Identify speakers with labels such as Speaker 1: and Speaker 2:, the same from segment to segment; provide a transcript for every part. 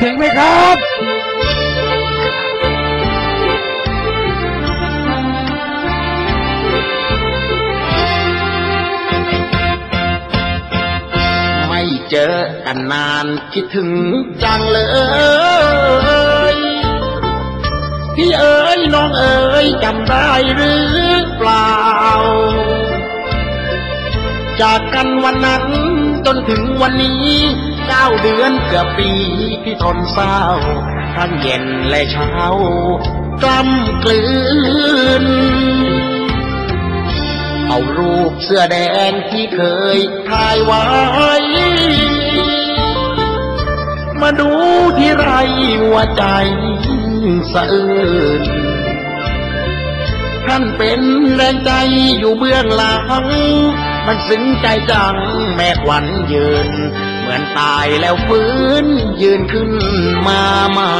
Speaker 1: ถึงไหมครับ
Speaker 2: ไม่เจอกันนานคิดถึงจังเลยพี่เอ๋ยน้องเอ๋ยจำได้หรือเปล่า จากกันวันนั้นจนถึงวันนี้เก้าเดือนเกือบปี ทนเศร้า ทั้งเย็นและเช้ากล้ำกลืน เอารูปเสื้อแดงที่เคยถ่ายไว้ มาดูที่ไรหัวใจสะอื้นท่านเป็นแรงใจอยู่เบื้องหลัง มันซึ้งใจจังแม่ขวัญยืน มือนตายแล้วฟื้นยืนขึ้นมาใหม่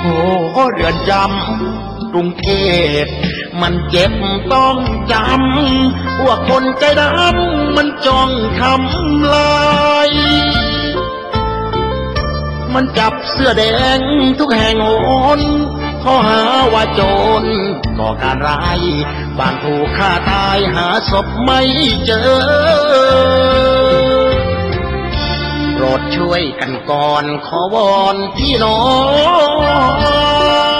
Speaker 2: โอ้เรือนจำกรุงเทพมันเจ็บต้องจำพวกคนใจดำมันจ้องทำลายมันจับเสื้อแดงทุกแห่งโหน ข้อหาว่าโจรก่อการร้ายบางถูกฆ่าตายหาศพไม่เจอ โปรดช่วยกันก่อนขอวอนพี่น้อ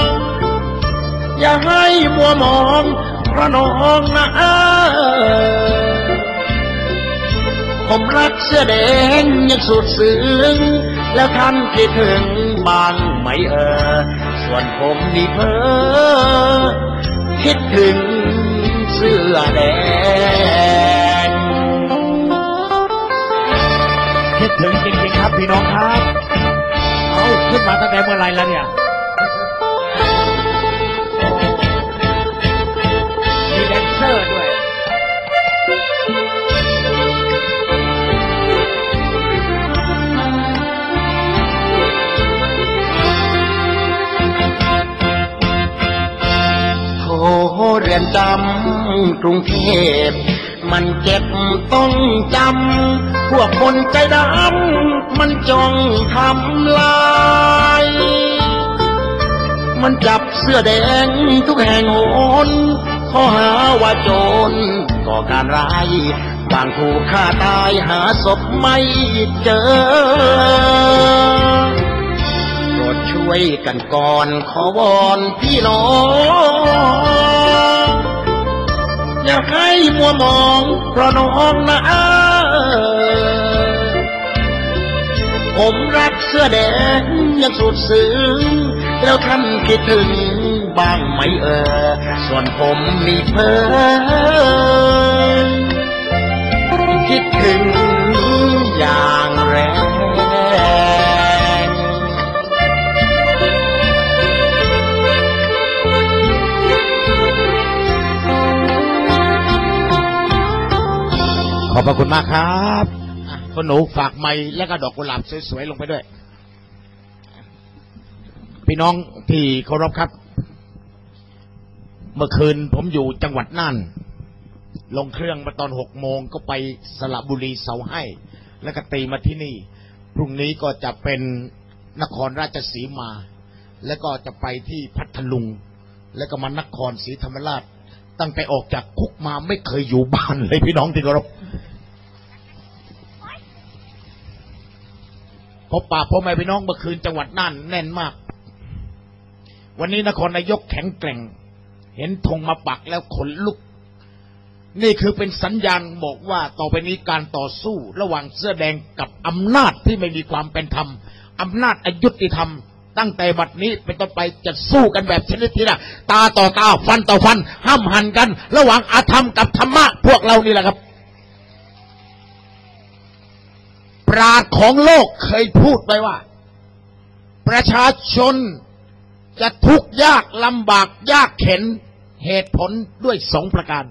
Speaker 2: ง อย่าให้มัวมองพระน้องนะผมรักเสื้อแดงยังสุดซึ้งแล้วท่านคิดถึงบ้างไหมเออ ส่วนผมนี่เพ้อคิดถึงเสื้อแดง
Speaker 1: คิดถึงจริงๆครับพี่น้องครับ เอาขึ้นมาตั้งแต่เมื่อไหรแล้วเนี่ยมีแดนเซอร์ด้วย
Speaker 2: รือนจำกรุงเทพ มันเจ็บต้องจำ พวกคนใจดำ มันจ้องทำลาย มันจับเสื้อแดงทุกแห่งโหนข้อหาว่าโจรก่อการร้าย บางถูกฆ่าตายหาศพไม่เจอโปรดช่วยกันก่อนขอวอนพี่น้อง อย่าให้มัวมอง เพราะน้องนะผมรักเสื้อแดงยังสุดซึ้งแล้วท่านคิดถึงบ้างไหมเออ ส่วนผมมีเพ้อคิดถึง อ
Speaker 1: บพระคุณมากครับคุณหนูฝากไม้และก็ดอกกุหลาบสวยๆลงไปด้วย พี่น้องที่เคารพครับ เมื่อคืนผมอยู่จังหวัดน่าน ลงเครื่องมาตอนหกโมงก็ไปสระบุรีเสาให้ แล้วก็ตีมาที่นี่ พรุ่งนี้ก็จะเป็นนครราชสีมา แล้วก็จะไปที่พัทลุง แล้วก็มานครศรีธรรมราช ตั้งแต่ออกจากคุกมาไม่เคยอยู่บ้านเลยพี่น้องที่เคารพ พบปะพ่อแม่พี่น้องเมื่อคืนจังหวัดน่านแน่นมาก วันนี้นครนายกแข็งแกร่ง เห็นธงมาปักแล้วขนลุก นี่คือเป็นสัญญาณบอกว่าต่อไปนี้การต่อสู้ระหว่างเสื้อแดงกับอำนาจที่ไม่มีความเป็นธรรมอำนาจอายุติธรรม ตั้งแต่บัดนี้เป็นต้นไปจะสู้กันแบบชนิดที่นะตาต่อตาฟันต่อฟัน ห้ามหันกัน ระหว่างอาธรรมกับธรรมะพวกเรานี่แหละครับ ปราดของโลกเคยพูดไว้ว่า ประชาชนจะทุกข์ยากลำบากยากเข็นเหตุผลด้วยสองประการ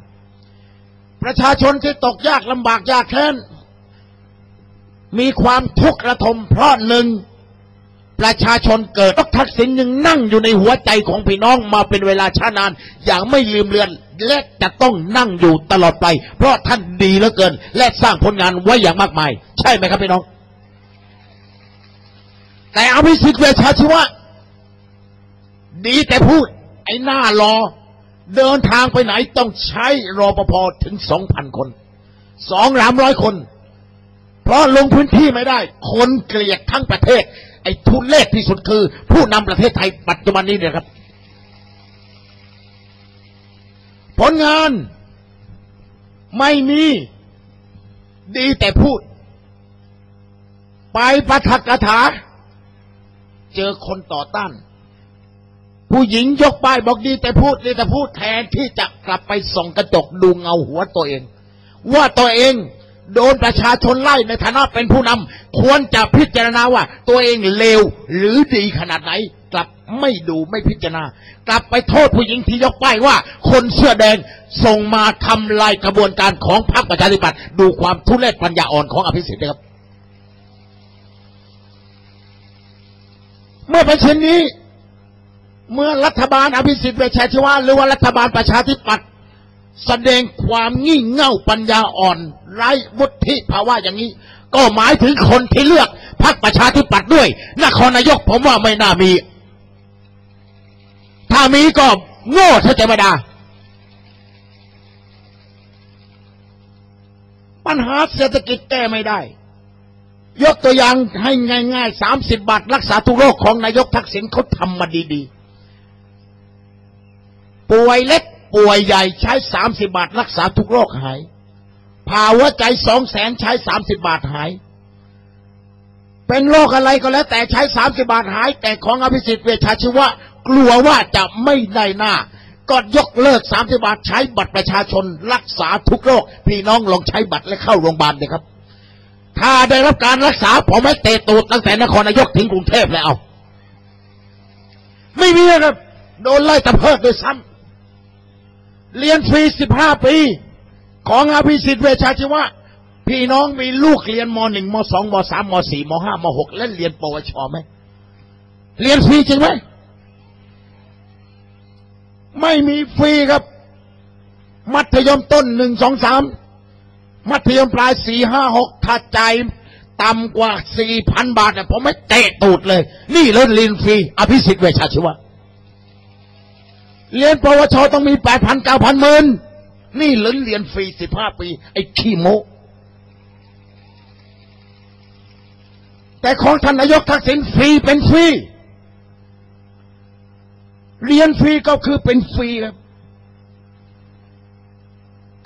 Speaker 1: ประชาชนที่ตกยากลำบากยากแค้นมีความทุกข์ระทมเพราะหนึ่ง ประชาชนเกิดทักษิณยังนั่งอยู่ในหัวใจของพี่น้องมาเป็นเวลาช้านาน อย่างไม่ลืมเลือน และจะต้องนั่งอยู่ตลอดไป เพราะท่านดีเหลือเกิน และสร้างผลงานไว้อย่างมากมาย ใช่ไหมครับพี่น้อง แต่อภิสิทธิ์เวชชาชีวะดีแต่พูด ไอ้หน้ารอ เดินทางไปไหนต้องใช้รอปภถึงสองพันคนสองรามร้อยคน เพราะลงพื้นที่ไม่ได้ คนเกลียดทั้งประเทศ ไอ้ทุนเลศที่สุดคือ ผู้นำประเทศไทยปัจจุบันนี้เนี่ยครับ ผลงานไม่มีดีแต่พูด ไปประทักกถา เจอคนต่อต้าน ผู้หญิงยกป้ายบอกดีแต่พูดดีแต่พูดแทนที่จะกลับไปส่องกระจกดูเงาหัวตัวเอง ว่าตัวเอง โดนประชาชนไล่ในฐานะเป็นผู้นำควรจะพิจารณาว่า ตัวเองเลวหรือดีขนาดไหน กลับไม่ดูไม่พิจารณา กลับไปโทษผู้หญิงที่ยกป้ายว่า คนเสื้อแดงส่งมาทำลายกระบวนการของพรรคประชาธิปัตย์ดูความทุเรศปัญญาอ่อนของอภิสิทธิ์นะครับเมื่อเป็นเช่นนี้ เมื่อรัฐบาลอภิสิทธิ์เวชชาชีวะหรือว่ารัฐบาลประชาธิปัตย์ แสดงความงี่เง่าปัญญาอ่อน ไร้วุฒิภาวะอย่างนี้ ก็หมายถึงคนที่เลือกพรรคประชาธิปัตย์ด้วย นครนายกผมว่าไม่น่ามี ถ้ามีก็โง่ถ้าจะไม่ดา ปัญหาเศรษฐกิจแก้ไม่ได้ ยกตัวอย่างให้ง่ายๆสามสิบบาท รักษาทุกโรคของนายกทักษิณเขาทำมาดีๆ ป่วยเล็ก ป่วยใหญ่ใช้สามสิบาทรักษาทุกโรคหายผ่าหัวใจสองแสนใช้สามสิบาทหาย เป็นโรคอะไรก็แล้ว แต่ใช้สามสิบาทหาย แต่ของอภิสิทธิ์เวชาชีวะ กลัวว่าจะไม่ได้หน้า ก็ยกเลิกสามสิบาทใช้บัตรประชาชน รักษาทุกโรค พี่น้องลองใช้บัตรและเข้าโรงพยาบาลเลยครับ ถ้าได้รับการรักษาผมไม่เตะตูดตั้งแต่นครนายกถึงกรุงเทพแล้วเอาไม่มีครับโดนไล่ตะเพิดโดยซ้ำ เรียนฟรีสิบห้าปี ของอภิสิทธิ์เวชชาชีวะ พี่น้องมีลูกเรียนมหนึ่งมสองมสามมสี่มห้ามหกและเรียนปวชไหมเรียนฟรีจริงไหมไม่มีฟรีครับ มัธยมต้นหนึ่งสองสามมัธยมปลายสี่ห้าหกถ้าใจต่ำกว่าสี่พันบาทเนี่ยผมไม่เตะตูดเลย นี่เล่นเรียนฟรีอภิสิทธิ์เวชชาชีวะ เรียนปวชต้องมีแปดพันเก้าพันหมื่นนี่เล่นเรียนฟรีสิบห้าปี ไอ้ขี้โมแต่ของท่านนายกทักษิณฟรีเป็นฟรี เรียนฟรีก็คือเป็นฟรีครับ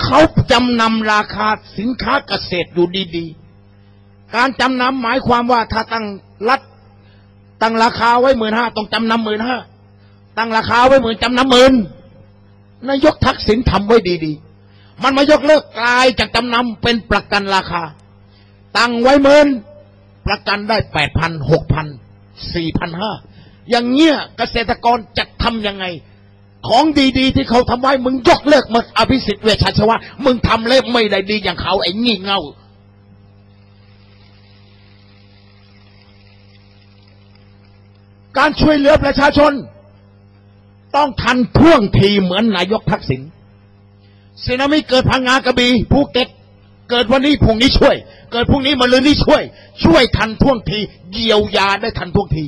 Speaker 1: เขาจำนำราคาสินค้าเกษตรอยู่ดีๆ การจำนำหมายความว่าถ้าตั้งรัฐตั้งราคาไว้หมื่นห้าต้องจำนำหมื่นห้า ตั้งราคาไว้หมื่นจำนำหมื่นนายกทักษิณทำไว้ดีๆ มันมายกเลิกกลายจากจำนำเป็นประกันราคา ตั้งไว้หมื่นประกันได้แปดพันหกพันสี่พันห้าอย่างเงี้ยเกษตรกรจะทำยังไง ของดีๆ ที่เขาทำไว้มึงยกเลิกหมดอภิสิทธิ์เวชชาชวะมึงทำเล็ไม่ได้ดีอย่างเขาไอ้งี่เง่าการช่วยเหลือประชาชน ต้องทันท่วงทีเหมือนนายกทักษิณสึนามิเกิดพังงากระบี่ภูเก็ตเกิดวันนี้พรุ่งนี้ช่วย เกิดพรุ่งนี้มาเลยนี่ช่วย ช่วยทันท่วงทีเยียวยาได้ทันท่วงที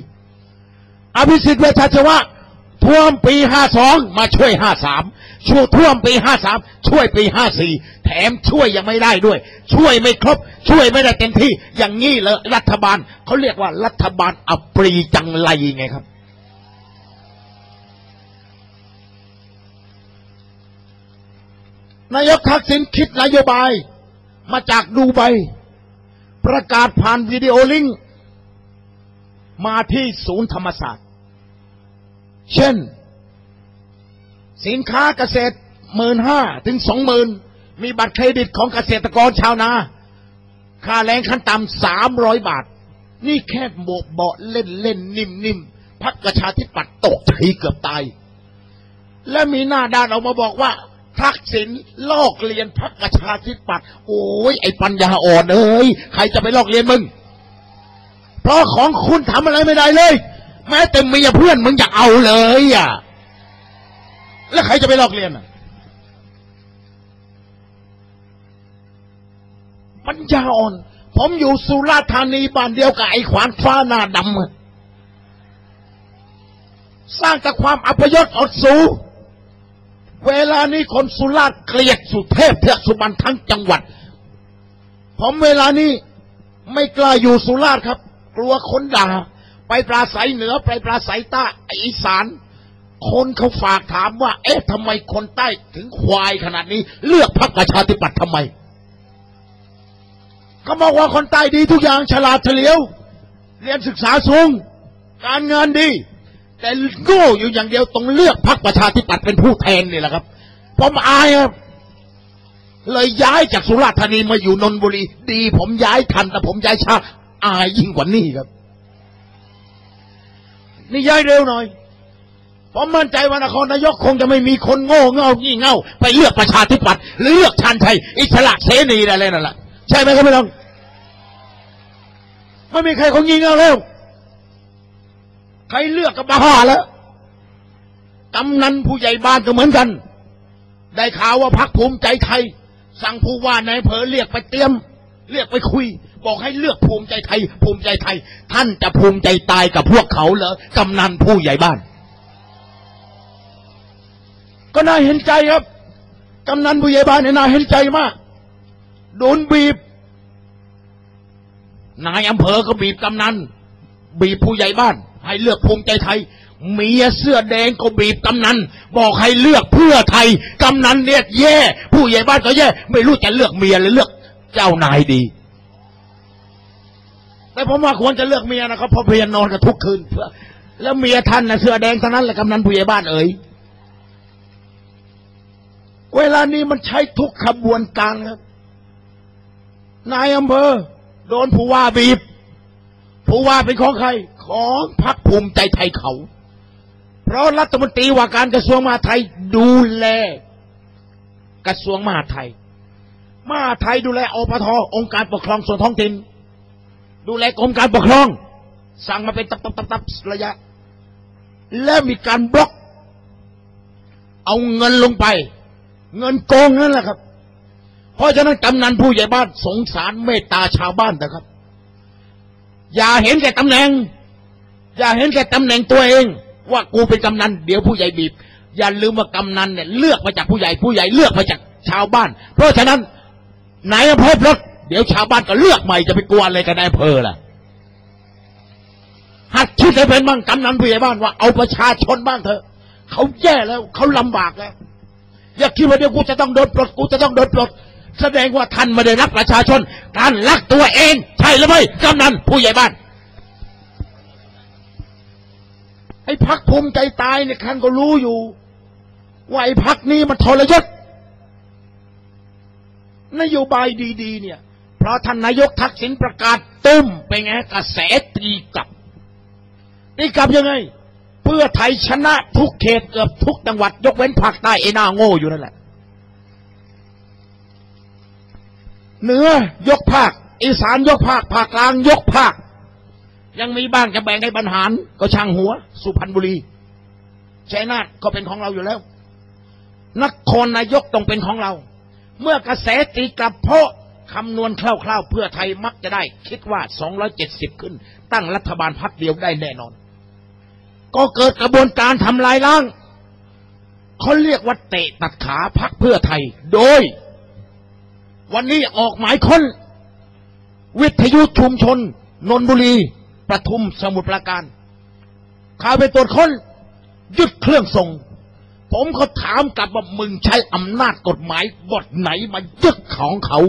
Speaker 1: อภิสิทธิ์เวชชาวะท่วมปีห้าสองมาช่วยห้าสามช่วยท่วมปีห้าสามช่วยปีห้าสี่แถมช่วยยังไม่ได้ด้วย ช่วยไม่ครบ ช่วยไม่ได้เต็มที่ อย่างนี้เลยรัฐบาลเขาเรียกว่ารัฐบาลอปรีจังไรไงครับ นายกทักษิณคิดนโยบายมาจากดูไบประกาศผ่านวิดีโอลิงก์มาที่ศูนย์ธรรมศาสตร์ เช่น สินค้าเกษตรหมื่นห้าถึงสองหมื่นมีบัตรเครดิตของเกษตรกรชาวนา ค่าแรงขั้นต่ำสามร้อยบาท นี่แค่โบกเบาเล่นเล่นนิ่มนิ่มพักประชาธิปัตย์ตกใจเกือบตาย และมีหน้าด้านออกมาบอกว่า ทักษิณลอกเรียนพักประชาธิปัตย์โอ้ยไอ้ปัญญาอ่อนเอ้ยใครจะไปลอกเรียนมึง เพราะของคุณทำอะไรไม่ได้เลย แม้แต่เมียเพื่อนมึงอยากเอาเลยอะแล้วใครจะไปลอกเรียนอะปัญญาอ่อน ผมอยู่สุราษฎร์ธานีบ้านเดียวกับไอ้ขวานฟ้าหน้าดำสร้างแต่ความอัปยศอดสู เวลานี้คนสุราษฎร์เกลียดสุเทพเทือกสุบรรณทั้งจังหวัด ผมเวลานี้ไม่กล้าอยู่สุราษฎร์ครับ กลัวคนด่า ไปปราศัยเหนือไปปราศัยใต้อีสาน คนเขาฝากถามว่า เอ๊ะทำไมคนใต้ถึงควายขนาดนี้ เลือกพรรคประชาธิปัตย์ทำไมเขาบอกว่าคนใต้ดีทุกอย่างฉลาดเฉลียว เรียนศึกษาสูง การงานดี แต่โง่อยู่อย่างเดียวต้องเลือกพรรคประชาธิปัตย์เป็นผู้แทนนี่แหละครับผมอายครับ เลยย้ายจากสุราษฎร์ธานีมาอยู่นนทบุรี ดี ผมย้ายทันแต่ผมย้ายช้าอายยิ่งกว่านี้ครับ นี่ย้ายเร็วหน่อยผมมั่นใจว่านครนายกคงจะไม่มีคนโง่เง่างี่เง่า ไปเลือกประชาธิปัตย์หรือเลือกชาญชัยอิสระเสนีอะไรนั่นแหละใช่ไหมครับพี่น้องไม่มีใครคงงี่เง่าแล้ว ใครเลือกก็บ้าแล้วกำนันผู้ใหญ่บ้านก็เหมือนกัน ได้ข่าวว่าพักภูมิใจไทย สั่งผู้ว่านายอำเภอเรียกไปเตรียม เรียกไปคุย บอกให้เลือกภูมิใจไทย ภูมิใจไทย ท่านจะภูมิใจตายกับพวกเขาเหรอกำนันผู้ใหญ่บ้าน ก็น่าเห็นใจครับกำนันผู้ใหญ่บ้านเนี่ยน่าเห็นใจมากโดนบีบนายอำเภอก็บีบกำนัน บีบผู้ใหญ่บ้าน ให้เลือกภูมิใจไทย เมียเสื้อแดงก็บีบกำนัน บอกให้เลือกเพื่อไทย กำนันเนี่ยแย่ ผู้ใหญ่บ้านก็แย่ ไม่รู้จะเลือกเมียหรือเลือกเจ้านายดี แต่ผมว่าควรจะเลือกเมียนะครับเพราะเพียนนอนกันทุกคืนเพื่อ แล้วเมียท่านนะเสื้อแดงทั้งนั้นแหละกำนันผู้ใหญ่บ้านเอ๋ยเวลานี้มันใช้ทุกขบวนการครับนายอำเภอโดนผู้ว่าบีบ ผู้ว่าเป็นของใคร ของพรรคภูมิใจไทยเขา เพราะรัฐมนตรีว่าการกระทรวงมหาดไทยดูแล กระทรวงมหาดไทย มหาดไทยดูแลอปทองค์การปกครองส่วนท้องถิ่นดูแลกรมการปกครอง สั่งมาเป็นตับตับตับตับระยะ และมีการบล็อก เอาเงินลงไป เงินโกงนั่นแหละครับ เพราะฉะนั้นกำนันผู้ใหญ่บ้านสงสารเมตตาชาวบ้านนะครับ อย่าเห็นแก่ตำแหน่ง อย่าเห็นแก่ตำแหน่งตัวเอง ว่ากูเป็นกำนันเดี๋ยวผู้ใหญ่บีบ อย่าลืมว่ากำนันเนี่ยเลือกมาจากผู้ใหญ่ผู้ใหญ่เลือกมาจากชาวบ้าน เพราะฉะนั้นนายอำเภอรถเดี๋ยวชาวบ้านก็เลือกใหม่จะไปกลัวอะไรกับนายอำเภอล่ะหัดคิดให้เป็นบ้างกำนันผู้ใหญ่บ้านว่าเอาประชาชนบ้างเถอะเขาแย่แล้วเขาลำบากแล้วอย่าคิดว่าเดี๋ยวกูจะต้องโดนปลดกูจะต้องโดนปลด แสดงว่าท่านไม่ได้รักประชาชน ท่านรักตัวเอง ใช่หรือไม่กำนันผู้ใหญ่บ้านไอ้พักภูมิใจตายเนี่ยท่านก็รู้อยู่ ว่าไอ้พักนี้มันทรยศนโยบายดี ๆ เนี่ย เพราะท่านนายกทักษิณประกาศตุ้มเป็นไงกระแสตีกลับตีกลับยังไง เพื่อไทยชนะทุกเขตเกือบทุกจังหวัด ยกเว้นภาคใต้ไอ้หน้าโง่อยู่นั่นแหละ เหนือยกภาค อีสานยกภาค ภาคกลางยกภาค ยังมีบ้างจะแบ่งให้บรรหาร ก็ช่างหัว สุพรรณบุรีชัยนาทก็เป็นของเราอยู่แล้ว นครนายกต้องเป็นของเรา เมื่อกระแสตีกลับเพราะคำนวณคร่าวๆ เพื่อไทยมักจะได้ คิดว่า 270 ขึ้น ตั้งรัฐบาลพักเดียวได้แน่นอน ก็เกิดกระบวนการทำลายล้างเขาเรียกว่าเตะตัดขาพักเพื่อไทย โดย วันนี้ออกหมายค้น วิทยุชุมชน นนบุรีประทุมสมุทรปราการข่าวไปตรวจค้นยึดเครื่องส่ง ผมเขาถามกลับว่ามึงใช้อำนาจกฎหมายบทไหนมายึดของเขา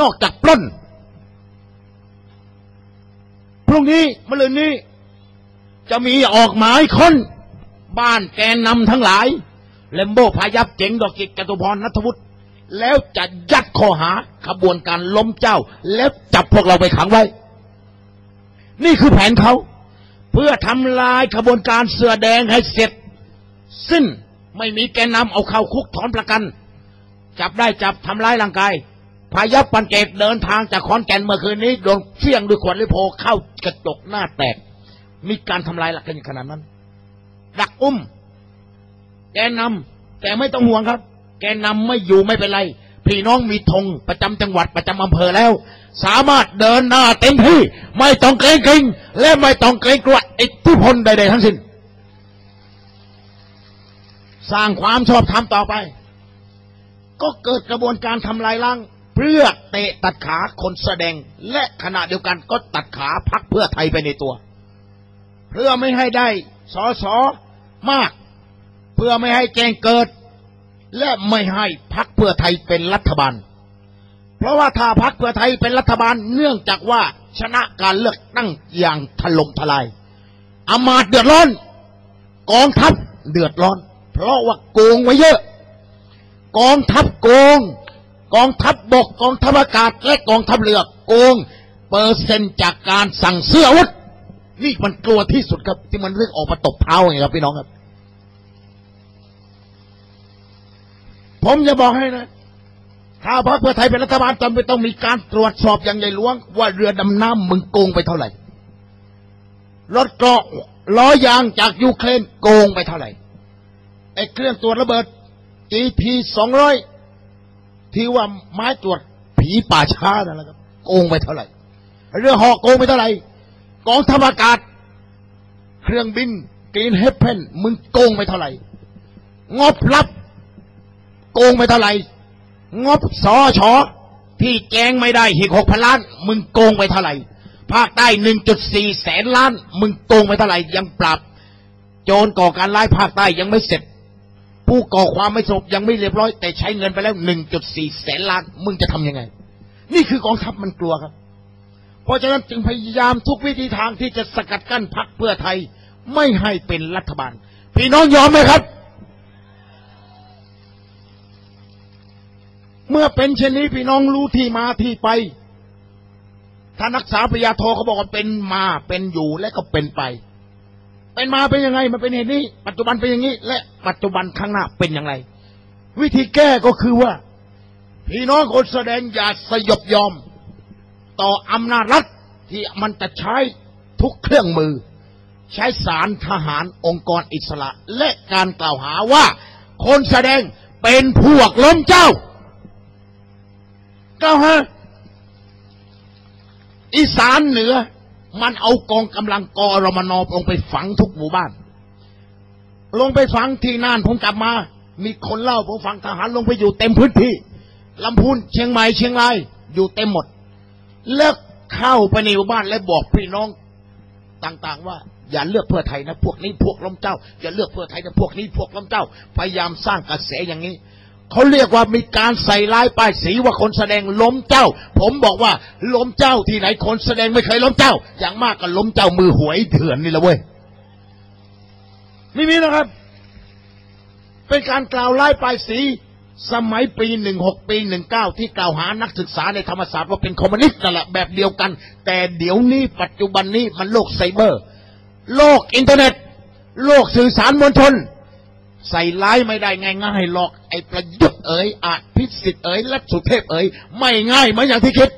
Speaker 1: นอกจากปล้น พรุ่งนี้มะรืนนี้ จะมีออกหมายค้น บ้านแกนนำทั้งหลายเลมโบพายับเจ๋งดอกกิจจตุพรนัทวุฒิ แล้วจะยัดข้อหาขบวนการล้มเจ้า แล้วจับพวกเราไปขังไว้ นี่คือแผนเขา เพื่อทำลายขบวนการเสือแดงให้เสร็จ สิ้นไม่มีแกนนำเอาเข้าคุกถอนประกัน จับได้จับทำร้ายร่างกายพายับปันเกตเดินทางจากขอนแก่นเมื่อคืนนี้โดนเฟี้ยงด้วยขวดลิโพเข้ากระจกหน้าแตก มีการทำลายหลักกันขนาดนั้น ดักอุ้มแกนนำแต่ไม่ต้องห่วงครับ แกนนำไม่อยู่ไม่เป็นไร พี่น้องมีธงประจำจังหวัดประจำอำเภอแล้ว สามารถเดินหน้าเต็มที่ ไม่ต้องเกรงเกรงและไม่ต้องเกรงกลัวอิทธิพลใดๆทั้งสิ้น สร้างความชอบธรรมต่อไป ก็เกิดกระบวนการทำลายล้างเพื่อเตะตัดขาคนแสดง และขณะเดียวกันก็ตัดขาพักเพื่อไทยไปในตัว เพื่อไม่ให้ได้สอสอมาก เพื่อไม่ให้แกงเกิด และไม่ให้พักเพื่อไทยเป็นรัฐบาล เพราะว่าถ้าพักเพื่อไทยเป็นรัฐบาลเนื่องจากว่าชนะการเลือกตั้งอย่างถล่มทลายอำมาตเดือดร้อน กองทัพเดือดร้อน เพราะว่าโกงไว้เยอะ กองทัพโกง กองทัพบบกกองทัพอากาศและกองทัพเรือโกง เปอร์เซ็นต์จากการสั่งเสื้ออาวุธนี่มันกลัวที่สุดครับที่มันเรื่องออกมาตบเท้าไงครับพี่น้องครับ ผมจะบอกให้นะถ้าพรรคเพื่อไทยเป็นรัฐบาลจำเป็นต้องมีการตรวจสอบอย่างใหญ่หลวง ว่าเรือดำน้ำมึงโกงไปเท่าไหร่รถเกราะล้อยางจากยูเครนโกงไปเท่าไหร่ไอ้เครื่องตรวจระเบิด EP สองร้อยที่ว่าไม้ตรวจผีป่าช้านั่นแหละครับ โกงไปเท่าไหร่ เรือหอกโกงไปเท่าไหร่กองทัพอากาศ เครื่องบินกรีนเฮปเพนมึงโกงไปเท่าไหร่งบรับ งไปเท่าไหร่ งบสอชอที่แจ้งไม่ได้หีกหกพันล้าน มึงโกงไปเท่าไหร่ ภาคใต้หนึ่งจุดสี่แสนล้าน มึงโกงไปเท่าไหร่ ยังปรับ โจรก่อการร้ายภาคใต้ยังไม่เสร็จ ผู้ก่อความไม่สงบยังไม่เรียบร้อย แต่ใช้เงินไปแล้วหนึ่งจุดสี่แสนล้าน มึงจะทำยังไง นี่คือกองทัพมันกลัวครับ เพราะฉะนั้นจึงพยายามทุกวิธีทางที่จะสกัดกั้นพรรคเพื่อไทย ไม่ให้เป็นรัฐบาล พี่น้องยอมไหมครับ เมื่อเป็นเช่นนี้พี่น้องรู้ที่มาที่ไปถ้านักษาปริญญาโทเขาบอกว่าเป็นมาเป็นอยู่และก็เป็นไป เป็นมาเป็นยังไง มันเป็นเหตุนี้ ปัจจุบันเป็นอย่างนี้ และปัจจุบันข้างหน้าเป็นอย่างไร วิธีแก้ก็คือว่า พี่น้องคนแสดงอย่าสยบยอม ต่ออำนาจรัฐที่มันจะใช้ทุกเครื่องมือ ใช้สารทหารองค์กรอิสระ และการกล่าวหาว่า คนแสดงเป็นพวกล้มเจ้า กล่าวหาอีสานเหนือ มันเอากองกำลังกอรมนอลงไปฝังทุกหมู่บ้าน ลงไปฝังที่น่านผมกลับมา มีคนเล่าผมฟังทหารลงไปอยู่เต็มพื้นที่ลำพูนเชียงใหม่เชียงรายอยู่เต็มหมด เลิกเข้าไปในหมู่บ้านและบอกพี่น้องต่างๆว่าอย่าเลือกเพื่อไทยนะพวกนี้พวกล้มเจ้าอย่าเลือกเพื่อไทยนะพวกนี้พวกล้มเจ้า พยายามสร้างกระแสอย่างนี้ เขาเรียกว่ามีการใส่ร้ายป้ายสีว่าคนแสดงล้มเจ้า ผมบอกว่าล้มเจ้าที่ไหนคนแสดงไม่เคยล้มเจ้า อย่างมากก็ล้มเจ้ามือหวยเถื่อนนี่แหละเว้ยไม่มีนะครับ เป็นการกล่าวร้ายป้ายสีสมัยปีหนึ่งหกปีหนึ่งเก้าที่กล่าวหานักศึกษาในธรรมศาสตร์ว่าเป็นคอมมิวนิสต์นั่นแหละแบบเดียวกัน แต่เดี๋ยวนี้ปัจจุบันนี้มันโลกไซเบอร์ โลกอินเทอร์เน็ต โลกสื่อสารมวลชน ใส่ร้ายไม่ได้ง่ายๆหรอกไอ้ประยุทธ์เอ๋ยอาจพิสิทธิ์เอ๋ยและสุเทพเอ๋ยไม่ง่ายเหมือนอย่างที่คิด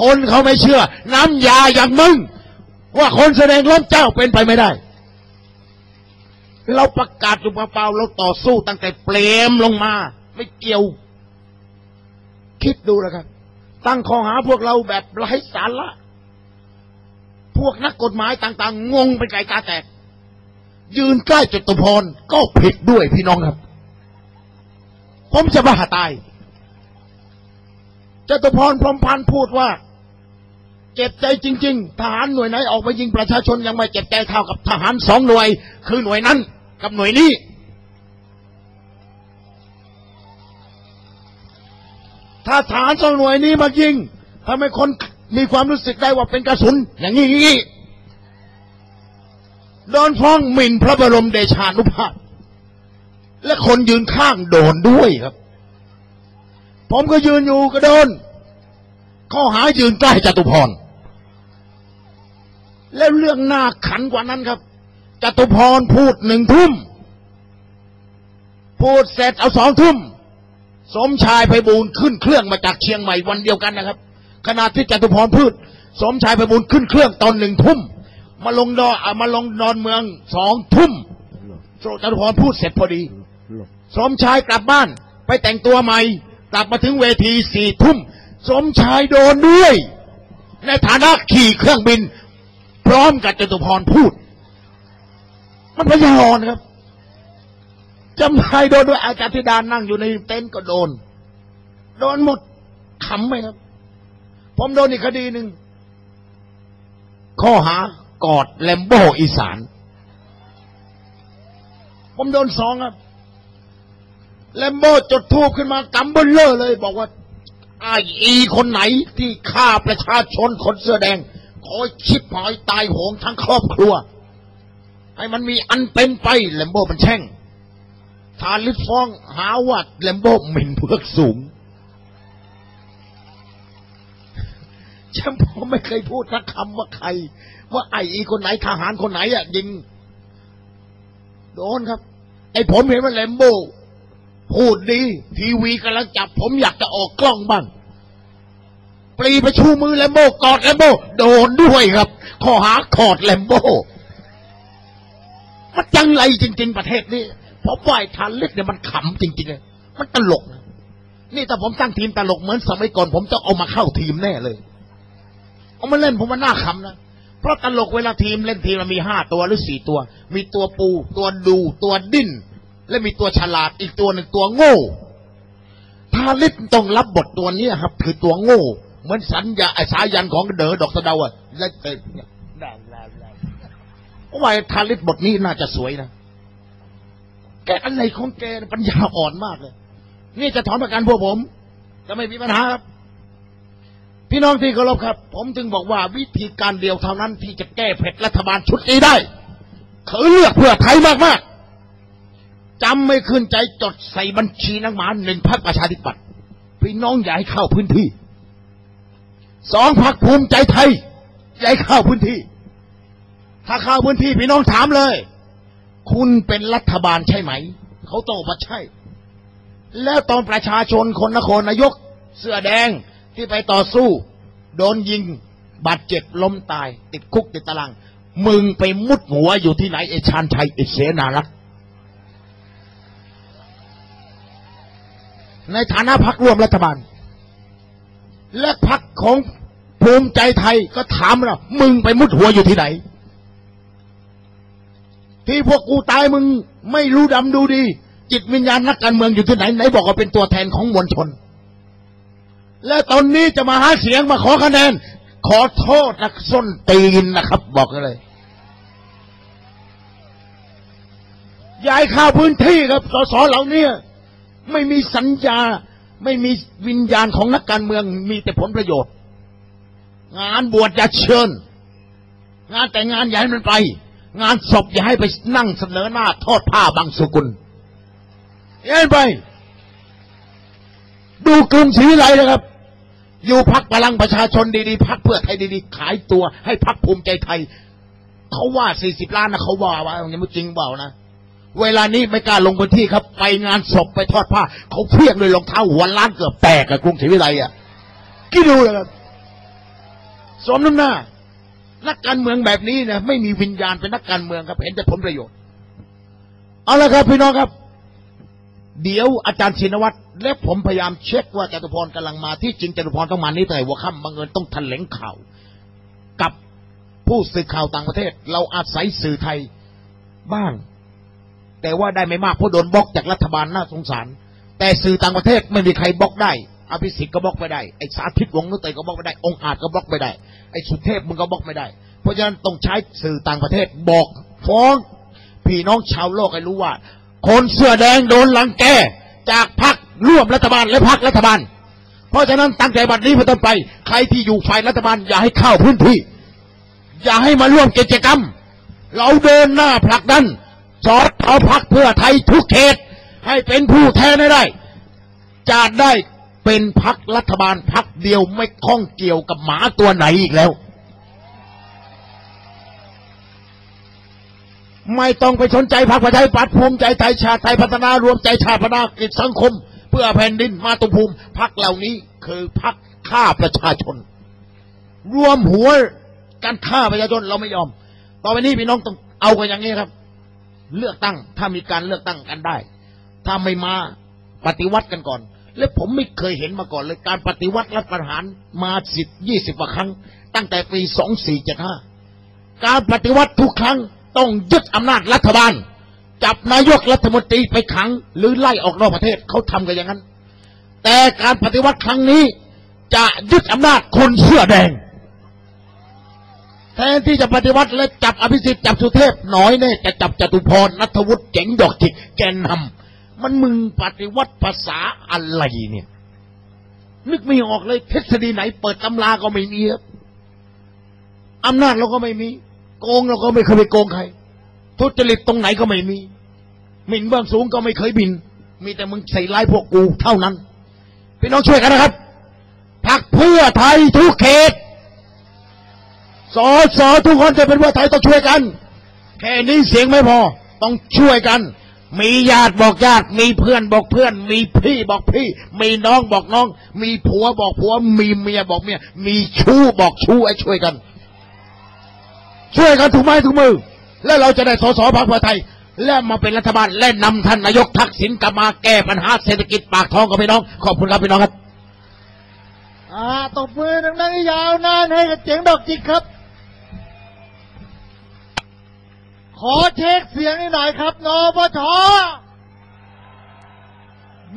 Speaker 1: คนเขาไม่เชื่อ น้ำยาอย่างมึง ว่าคนแสดงล้มเจ้าเป็นไปไม่ได้ เราประกาศอยู่เปล่าๆเราต่อสู้ตั้งแต่เปลมลงมา ไม่เกี่ยว คิดดูนะครับ ตั้งข้อหาพวกเราแบบไร้สาระพวกนักกฎหมายต่าง ๆ งงเป็นไก่ตาแตก ยืนใกล้จตุพรก็ผิดด้วยพี่น้องครับ ผมจะบ้าตายจตุพรพรมพันธ์พูดว่า เจ็บใจจริง ๆ ทหารหน่วยไหนออกมายิงประชาชนยังไม่เจ็บใจเท่ากับทหารสองหน่วย คือหน่วยนั้น กับหน่วยนี้ ถ้าฐานสองหน่วยนี้มายิงทำให้คนมีความรู้สึกได้ว่าเป็นกระสุน อย่างนี้ โดนฟ้องหมิ่นพระบรมเดชานุภาพ และคนยืนข้างโดนด้วยครับ ผมก็ยืนอยู่ก็โดน ข้อหายืนใกล้จตุพร แล้วเรื่องหน้าขันกว่านั้นครับจตุพรพูดหนึ่งทุ่ม พูดเสร็จเอาสองทุ่ม สมชายไพบูลขึ้นเครื่องมาจากเชียงใหม่วันเดียวกันนะครับ ขณะที่จตุพรพูด สมชายไพบูลขึ้นเครื่องตอนหนึ่งทุ่ม มาลงดออะมาลงดอนเมืองสองทุ่มโจตุพรพูดเสร็จพอดี สมชายกลับบ้าน ไปแต่งตัวใหม่ กลับมาถึงเวทีสี่ทุ่ม สมชายโดนด้วย ในฐานะขี่เครื่องบิน พร้อมกับจตุพรพูด มันพยาหอนครับจำเลยโดนด้วยอาจารย์ธิดานั่งอยู่ในเต็นท์ก็โดน โดนหมดขำไหมครับ ผมโดนอีกคดีหนึ่งข้อหา กอดแลมโบอีสาน ผมโดนสองครับ แลมโบจดทูบขึ้นมากำบลเลอเลย บอกว่าไอ้อีคนไหนที่ฆ่าประชาชนคนเสื้อแดงขอชิบหายตายโหงทั้งครอบครัว ให้มันมีอันเป็นไปแลมโบมันแช่งทาลิฟฟ้องหาว่าแลมโบหมิ่นเพือกสูง ฉันผมไม่เคยพูดสักคำว่าใคร ว่าไอ้อีคนไหนทหารคนไหนอะยิง โดนครับ ไอ้ผมเห็นว่าแลมโบพูดดี ทีวีกำลังจับ ผมอยากจะออกกล้องบ้างปรีไปชูมือแลมโบกอดแลมโบโดนด้วยครับข้อหากอดแลมโบมันจังไรจริง ๆ ประเทศนี้ผมว่าไอ้ทันเล็กเนี่ยมันขำจริงๆเลยมันตลกนะนี่ถ้าผมตั้งทีมตลกเหมือนสมัยก่อน ผมจะเอามาเข้าทีมแน่เลย เอามาเล่นผมว่าน่าขำนะเพราะตลกเวลาทีมเล่นทีมมันมีห้าตัวหรือสี่ตัว มีตัวปู ตัวดูตัวดิ้น และมีตัวฉลาดอีกตัวหนึ่งตัวโง่ทาลิศต้องรับบทตัวนี้ครับ คือตัวโง่ เหมือนสัญญาไอ้สายันของเดอดอกสะเดาอะเล่นเป็นเนี่ยได้ได้ได้เพราะว่าทาลิศบทนี้น่าจะสวยนะแกอะไรของแกปัญญาอ่อนมากเลย นี่จะถอนประกันพวกผม จะไม่มีปัญหาครับ พี่น้องที่เคารพครับ ผมจึงบอกว่าวิธีการเดียวเท่านั้นที่จะแก้เผ็ดรัฐบาลชุดนี้ได้คือเลือกเพื่อไทยมากๆจำไม่ขึ้นใจจดใส่บัญชีนักหมาหนึ่งพักประชาธิปัตย์พี่น้องอย่าให้เข้าพื้นที่สองพักภูมิใจไทยอย่าให้เข้าพื้นที่ ถ้าเข้าพื้นที่พี่น้องถามเลย คุณเป็นรัฐบาลใช่ไหม เขาโตมาใช่ แล้วตอนประชาชนคนนครนายก เสื้อแดง ที่ไปต่อสู้ โดนยิงบาดเจ็บล้มตาย ติดคุกติดตาราง มึงไปมุดหัวอยู่ที่ไหนไอชานชัยไอเสนารักษ์ในฐานะพักร่วมรัฐบาล และพักของภูมิใจไทยก็ถามเรามึงไปมุดหัวอยู่ที่ไหน ที่พวกกูตายมึงไม่รู้ดำดูดี จิตวิญญาณนักการเมืองอยู่ที่ไหน ไหนบอกว่าเป็นตัวแทนของมวลชน และตอนนี้จะมาหาเสียงมาขอคะแนน ขอโทษนักส้นตีนนะครับ บอกเลยย้ายข้าวพื้นที่ครับสสเหล่านี้ไม่มีสัญญา ไม่มีวิญญาณของนักการเมืองมีแต่ผลประโยชน์ งานบวชอย่าเชิญ งานแต่งงานอย่าให้มันไป งานศพอย่าให้ไปนั่งเสนอหน้า ทอดผ้าบางสุกุลอย่าให้ไป ดูกรุงศรีไลนะครับ อยู่พักพลังประชาชนดีๆพักเพื่อไทยดีๆ ขายตัวให้พักภูมิใจไทย เขาว่าสี่สิบล้านนะเขาว่าว่าอยังไม่จริงเปล่านะเวลานี้ไม่กล้าลงพื้นที่ครับ ไปงานศพไปทอดผ้า เขาเพี้ยงเลยรองเท้าหัวล้านเกือบแตกกับกรุงศรีวิไลอะคิดดูเลยครับสมน้ำหน้า นักการเมืองแบบนี้นะไม่มีวิญญาณเป็นนักการเมืองครับ เห็นแต่ผลประโยชน์เอาละครับ พี่น้องครับ เดี๋ยวอาจารย์ชินวัตรและผมพยายามเช็คว่าจตุพรกำลังมาที่จริงจตุพรต้องมานี่แต่หัวค่ำบังเอิญต้องแถลงข่าว กับผู้สื่อข่าวต่างประเทศ เราอาศัยสื่อไทยบ้าง แต่ว่าได้ไม่มากเพราะโดนบล็อกจากรัฐบาลน่าสงสาร แต่สื่อต่างประเทศไม่มีใครบล็อกได้อภิสิทธิ์ก็บล็อกไม่ได้ไอ้สาธิตวงศ์นุเตยก็บล็อกไม่ได้ องค์อาจก็บล็อกไม่ได้ไอ้สุเทพมึงก็บล็อกไม่ได้ เพราะฉะนั้นต้องใช้สื่อต่างประเทศบอกฟ้องพี่น้องชาวโลกให้รู้ว่า คนเสื้อแดงโดนหลังแก จากพรรคร่วมรัฐบาลและพรรครัฐบาล เพราะฉะนั้นตั้งแต่บัดนี้เป็นต้นไป ใครที่อยู่ฝ่ายรัฐบาลอย่าให้เข้าพื้นที่ อย่าให้มาร่วมกิจกรรม เราเดินหน้าผลักดันสอดเอาพักเพื่อไทยทุกเขต ให้เป็นผู้แทนได้ จะได้เป็นพักรัฐบาลพักเดียวไม่ข้องเกี่ยวกับหมาตัวไหนอีกแล้ว ไม่ต้องไปสนใจพรรคประชาธิปัตย์ภูมิใจไทยชาติไทยพัฒนารวมใจชาติพัฒนากิจสังคม เพื่อแผ่นดินมาตุภูมิพรรคเหล่านี้คือพรรคฆ่าประชาชน รวมหัวการฆ่าประชาชนเราไม่ยอม ต่อไปนี้พี่น้องต้องเอากันอย่างนี้ครับ เลือกตั้งถ้ามีการเลือกตั้งกันได้ ถ้าไม่มาปฏิวัติกันก่อน และผมไม่เคยเห็นมาก่อนเลยการปฏิวัติรัฐประหารมาสิบยี่สิบกว่าครั้ง ตั้งแต่ปีสองสี่เจ็ดห้าการปฏิวัติทุกครั้ง ต้องยึดอำนาจรัฐบาล จับนายกรัฐมนตรีไปขัง หรือไล่ออกนอกประเทศเขาทำกันอย่างนั้น แต่การปฏิวัติครั้งนี้จะยึดอำนาจคนเสื้อแดง แทนที่จะปฏิวัติและจับอภิสิทธิ์จับสุเทพน้อยแน่จะจับจตุพรนัทวุฒิเจ๋งดอกจิกแกนนำมันมึงปฏิวัติภาษาอะไรเนี่ย นึกไม่ออกเลยทฤษฎีไหนเปิดตำราก็ไม่มีครับอำนาจเราก็ไม่มี โกงเราก็ไม่เคยไปโกงใคร ทุจริตตรงไหนก็ไม่มีหมิ่นเบื้องสูงก็ไม่เคยบิน มีแต่มึงใส่ร้ายพวกกูเท่านั้นพี่น้องช่วยกันนะครับพักเพื่อไทยทุกเขตสอสอทุกคนจะเป็นเพื่อไทยต้องช่วยกัน แค่นี้เสียงไม่พอ ต้องช่วยกัน มีญาติบอกญาติ มีเพื่อนบอกเพื่อน มีพี่บอกพี่ มีน้องบอกน้อง มีผัวบอกผัว มีเมียบอกเมีย มีชู้บอกชู้ไอ้ช่วยกัน ช่วยกันถูกไม้ถูกมือ แล้วเราจะได้สสพรรคเพื่อไทย และมาเป็นรัฐบาลและนำท่านนายกทักษิณกลับมาแก้ปัญหาเศรษฐกิจปากท้องกับพี่น้อง ขอบคุณครับพี่น้องครับ
Speaker 3: อ่าตบมือดังๆยาวนานให้กับเจ๋งดอกจิกครับ ขอเช็คเสียงนิดหน่อยครับนปช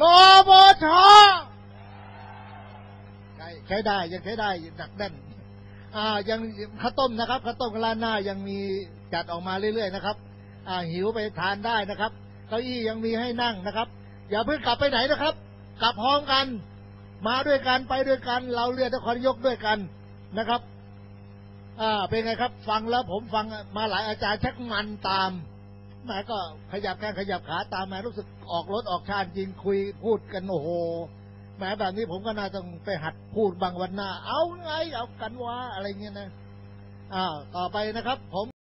Speaker 3: นปชใช้ใช้ได้ยังใช้ได้หนักแน่น อ่ายังข้าวต้มนะครับข้าวต้มกับร้านหน้ายังมีจัดออกมาเรื่อยๆนะครับ อ่าหิวไปทานได้นะครับเก้าอี้ยังมีให้นั่งนะครับ อย่าเพิ่งกลับไปไหนนะครับ กลับพร้อมกัน มาด้วยกันไปด้วยกัน เราเรียนนครนยกด้วยกันนะครับ อ่าเป็นไงครับ ฟังแล้วผมฟังมาหลายอาจารย์ชักมันตามแหมก็ขยับแข้งขยับขาตามแหมรู้สึกออกรถออกชาติจริงคุยพูดกันโอ้โห แหมแบบนี้ผมก็น่าต้องไปหัดพูดบางวันหน้า เอาไง เอากันวะอะไรเงี้ยนะ อ่า ต่อไปนะครับ ผม